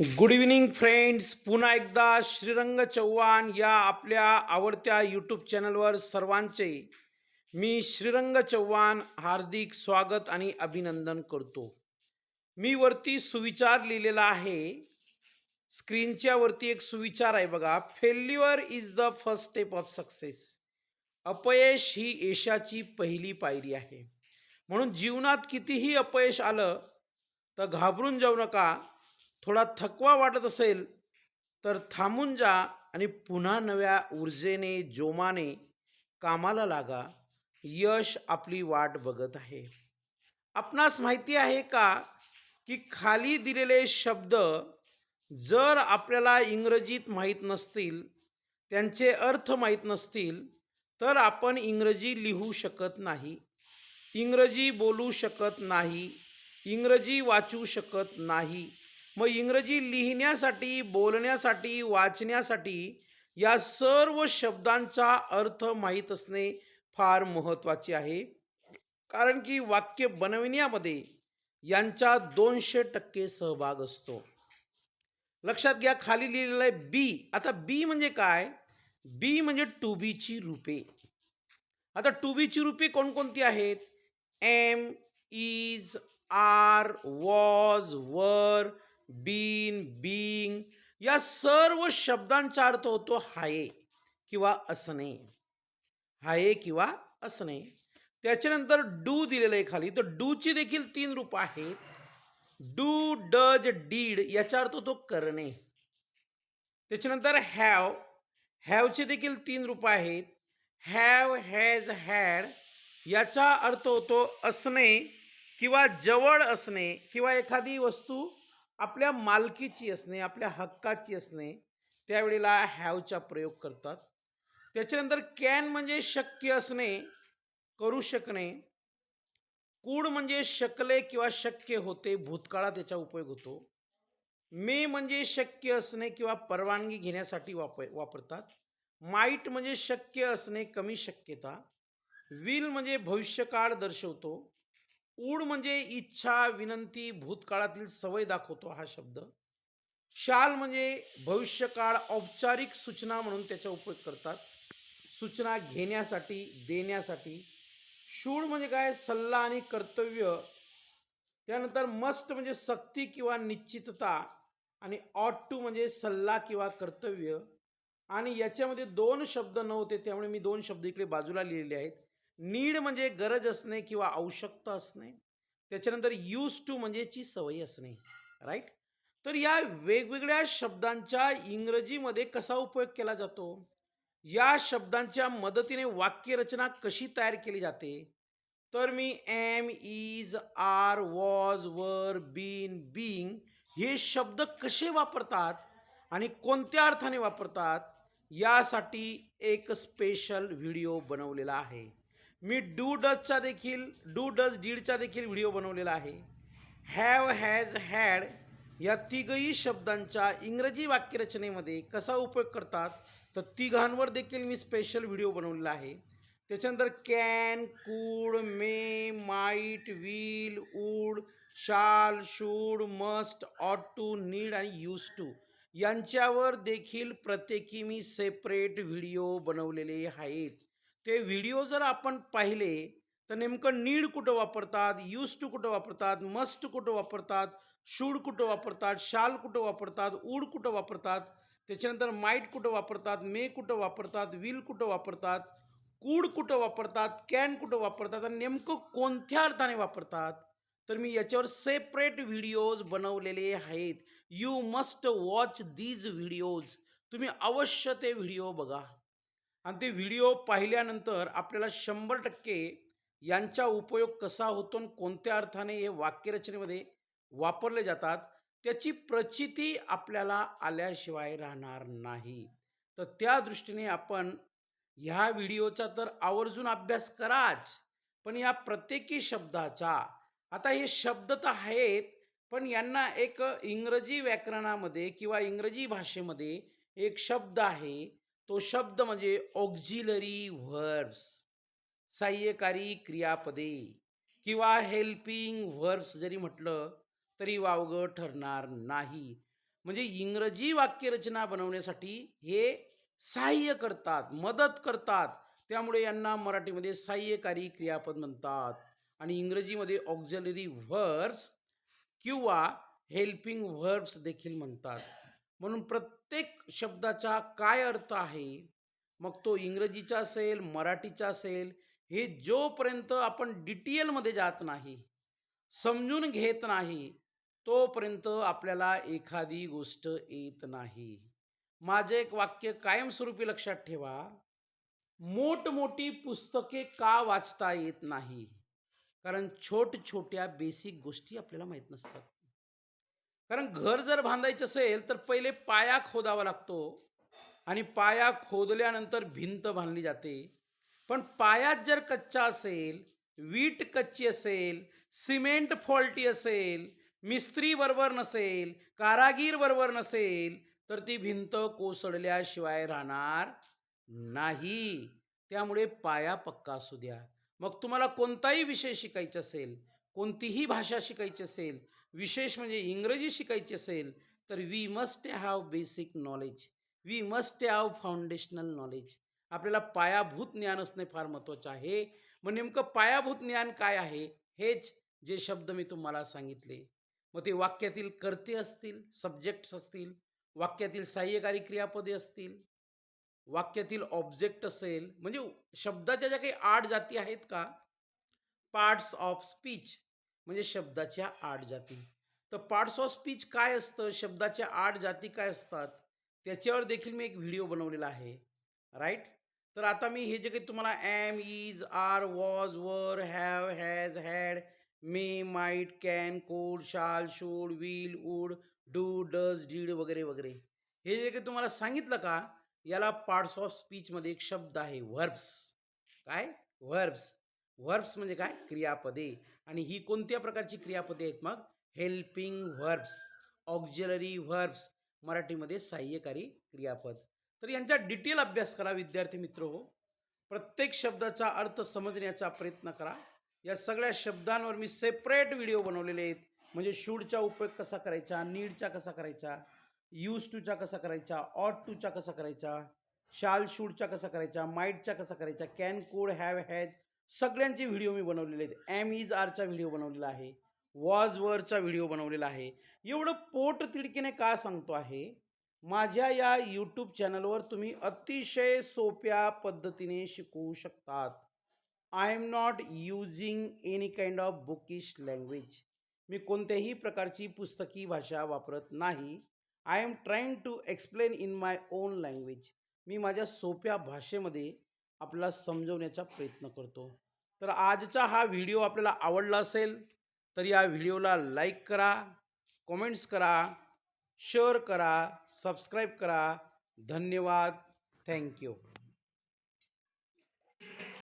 Good evening friends पुन्हा एकदा श्रीरंग चव्हाण या आपल्या आवडत्या यूट्यूब चॅनलवर सर्वांचे मी श्रीरंग चव्हाण हार्दिक स्वागत आणि अभिनंदन करतो. मी वरती सुविचार लिहिलेला आहे. स्क्रीनच्या वरती एक सुविचार आहे बघा. Failure is the first step of success अपयश ही यशाची पहिली पायरी आहे. म्हणून जीवनात कितीही अपयश आलं तर घाबरून जाऊ नका. थोडा थकवा वाटत असेल तर थांबून जा आणि पुन्हा नव्या ऊर्जेने जोमाने कामाला लागा. यश आपली वाट बघत आहे. आपणास माहिती आहे का की खाली दिलेले शब्द जर आपल्याला इंग्रजीत माहीत नसतील त्यांचे अर्थ माहीत नसतील तर आपण इंग्रजी लिहू शकत नाही. इंग्रजी बोलू शकत नाही. इंग्रजी वाचू शकत नाही. मग इंग्रजी लिहिण्यासाठी बोलण्यासाठी वाचण्यासाठी या सर्व शब्दांचा अर्थ माहीत असणे फार महत्त्वाचे आहे. कारण की वाक्य बनविण्यामध्ये यांचा दोनशे टक्के सहभाग असतो. लक्षात घ्या खाली लिहिलेलं आहे बी. आता बी म्हणजे काय? बी म्हणजे टू बीची रूपे. आता टू बीची रूपे कोणकोणती आहेत? Am is are was were been being या सर्व शब्दांचा अर्थ होतो हाये किंवा असणे. हाये किंवा असणे. त्याच्यानंतर डू दिलेलं आहे खाली. तर डूची देखील तीन रूप आहेत. डू डज डीड याचा अर्थ होतो करणे. त्याच्यानंतर हॅव. हॅवचे देखील तीन रूप आहेत. हॅव हॅज हॅड याचा अर्थ होतो असणे किंवा जवळ असणे किंवा एखादी वस्तू आपल्या मालकीची असणे आपल्या हक्काची असणे त्यावेळेला हॅवचा प्रयोग करतात. त्याच्यानंतर कॅन म्हणजे शक्य असणे करू शकणे. कूड म्हणजे शकले किंवा शक्य होते भूतकाळात त्याचा उपयोग होतो. मे म्हणजे शक्य असणे किंवा परवानगी घेण्यासाठी वापर वापरतात. माईट म्हणजे शक्य असणे कमी शक्यता. विल म्हणजे भविष्यकाळ दर्शवतो. ऊड म्हणजे इच्छा विनंती भूतकाळातील सवय दाखवतो हा शब्द. शाल म्हणजे भविष्यकाळ औपचारिक सूचना म्हणून त्याचा उपयोग करतात. सूचना घेण्यासाठी देण्यासाठी. शूळ म्हणजे काय? सल्ला आणि कर्तव्य. त्यानंतर मस्ट म्हणजे सक्ती किंवा निश्चितता आणि ऑट टू म्हणजे सल्ला किंवा कर्तव्य. आणि याच्यामध्ये दोन शब्द नव्हते त्यामुळे मी दोन शब्द इकडे बाजूला लिहिलेले आहेत. नीड म्हणजे गरज असणे किंवा आवश्यकता असणे त्याच्यानंतर यूज टू म्हणजेची सवय असणे राईट तर या वेगवेगळ्या शब्दांच्या इंग्रजीमध्ये कसा उपयोग केला जातो? या शब्दांच्या मदतीने वाक्यरचना कशी तयार केली जाते? तर मी am is are was were been being हे शब्द कसे वापरतात आणि कोणत्या अर्थाने वापरतात? यासाठी एक स्पेशल व्हिडिओ बनवलेला आहे. मी डू डजचा देखील डू डज डीडचा देखील व्हिडिओ बनवलेला आहे. हॅव हॅज हॅड या तिघही शब्दांच्या इंग्रजी वाक्यरचनेमध्ये कसा उपयोग करतात तर तिघांवर देखील मी स्पेशल व्हिडिओ बनवलेला आहे. त्याच्यानंतर can could may might will would shall should must ought to need आणि यूज टू यांच्यावर देखील प्रत्येकी मी सेपरेट व्हिडिओ बनवलेले आहेत. ते व्हिडिओ जर आपण पाहिले तर नेमकं नीड कुठं वापरतात यूज टू कुठं वापरतात मस्ट कुठं वापरतात शूड कुठं वापरतात शाल कुठं वापरतात ऊड कुठं वापरतात त्याच्यानंतर माईट कुठं वापरतात मे कुठं वापरतात विल कुठं वापरतात कूड कुठं वापरतात कॅन कुठं वापरतात आणि नेमकं कोणत्या अर्थाने वापरतात तर मी याच्यावर सेपरेट व्हिडिओज बनवलेले आहेत you must watch these videos तुम्ही अवश्य ते व्हिडिओ बघा आणि ते व्हिडिओ पाहिल्यानंतर आपल्याला शंभर टक्के यांचा उपयोग कसा होतो आणि कोणत्या अर्थाने हे वाक्यरचनेमध्ये वापरले जातात त्याची प्रचिती आपल्याला आल्याशिवाय राहणार नाही. तर त्या दृष्टीने आपण ह्या व्हिडिओचा तर आवर्जून अभ्यास कराच पण या प्रत्येकी शब्दाचा आता हे शब्द तर आहेत पण यांना एक इंग्रजी व्याकरणामध्ये किंवा इंग्रजी भाषेमध्ये एक शब्द आहे तो शब्द म्हणजे ऑक्झिलरी व्हर्ब्स सहाय्यकारी क्रियापदे किंवा हेल्पिंग व्हर्ब्स जरी म्हटलं तरी वावगं ठरणार नाही. म्हणजे इंग्रजी वाक्यरचना बनवण्यासाठी हे सहाय्य करतात मदत करतात. त्यामुळे यांना मराठीमध्ये सहाय्यकारी क्रियापद म्हणतात. आणि इंग्रजीमध्ये ऑक्झलरी व्हर्ब्स किंवा हेल्पिंग व्हर्ब्स देखील म्हणतात. म्हणून प्रत्येक शब्दाचा काय अर्थ आहे? मग तो इंग्रजीचा असेल मराठीचा असेल हे जोपर्यंत आपण डिटेलमध्ये जात नाही समजून घेत नाही तोपर्यंत आपल्याला एखादी गोष्ट येत नाही. माझे एक वाक्य कायमस्वरूपी लक्षात ठेवा. मोठमोठी पुस्तके का वाचता येत नाही? कारण छोट छोट्या बेसिक गोष्टी आपल्याला माहीत नसतात. कारण घर जर बांधायचं असेल तर पहिले पाया खोदावा लागतो आणि पाया खोदल्यानंतर भिंत बांधली जाते. पण पायात जर कच्चा असेल वीट कच्ची असेल सिमेंट फॉल्टी असेल मिस्त्री बरोबर नसेल कारागीर बरोबर नसेल तर ती भिंत कोसळल्याशिवाय राहणार नाही. त्यामुळे पाया पक्का असू द्या. मग तुम्हाला कोणताही विषय शिकायचा असेल कोणतीही भाषा शिकायची असेल विशेष म्हणजे इंग्रजी शिकायची असेल तर we must have basic knowledge we must have foundational knowledge आपल्याला पायाभूत ज्ञान असणे फार महत्त्वाचं आहे. मग नेमकं पायाभूत ज्ञान काय आहे? हेच जे शब्द मी तुम्हाला सांगितले. मग ते वाक्यातील कर्ते असतील सब्जेक्ट्स असतील वाक्यातील सहाय्यकारी क्रियापदे असतील वाक्यातील ऑब्जेक्ट असेल म्हणजे शब्दाच्या ज्या काही आठ जाती आहेत का? पार्ट्स ऑफ स्पीच म्हणजे शब्दाच्या आठ जाती. तर पार्ट्स ऑफ स्पीच काय असतं? शब्दाच्या आठ जाती काय असतात? त्याच्यावर देखील मी एक व्हिडिओ बनवलेला आहे. राईट तर आता मी हे जे काही तुम्हाला am is are was were have has had may might can could shall should will would do does did वगैरे वगैरे. हे जे काही तुम्हाला सांगितलं का? याला पार्ट्स ऑफ स्पीचमध्ये एक शब्द आहे व्हर्ब्स काय? व्हर्ब्स व्हर्ब्स म्हणजे काय? क्रियापदे. आणि ही कोणत्या प्रकारची क्रियापदे आहेत मग? हेल्पिंग व्हर्ब्स ऑक्झिलरी व्हर्ब्स मराठीमध्ये सहाय्यकारी क्रियापद. तर यांचा डिटेल अभ्यास करा विद्यार्थी मित्र हो. प्रत्येक शब्दाचा अर्थ समजण्याचा प्रयत्न करा. या सगळ्या शब्दांवर मी सेपरेट व्हिडिओ बनवलेले आहेत. म्हणजे शूडचा उपयोग कसा करायचा नीडचा कसा करायचा यूज टूचा कसा करायचा ऑट टूचा कसा करायचा शाल शूडचा कसा करायचा माईटचा कसा करायचा कॅन कोड हॅव हॅज सगळ्यांचे व्हिडिओ मी बनवलेले आहेत. एम इज आरचा व्हिडिओ बनवलेला आहे. वॉज वरचा व्हिडिओ बनवलेला आहे. एवढं पोट तिडकीने का सांगतो आहे? माझ्या या यूट्यूब चॅनलवर तुम्ही अतिशय सोप्या पद्धतीने शिकवू शकतात. I am not using any kind of bookish language मी कोणत्याही प्रकारची पुस्तकी भाषा वापरत नाही. I am trying to explain in my own language मी माझ्या सोप्या भाषेमध्ये आपल्याला समजवण्याचा प्रयत्न करतो. तर आजचा हा व्हिडिओ आपल्याला आवडला असेल तर या व्हिडिओला लाईक करा कमेंट्स करा शेअर करा सबस्क्राईब करा. धन्यवाद. थँक्यू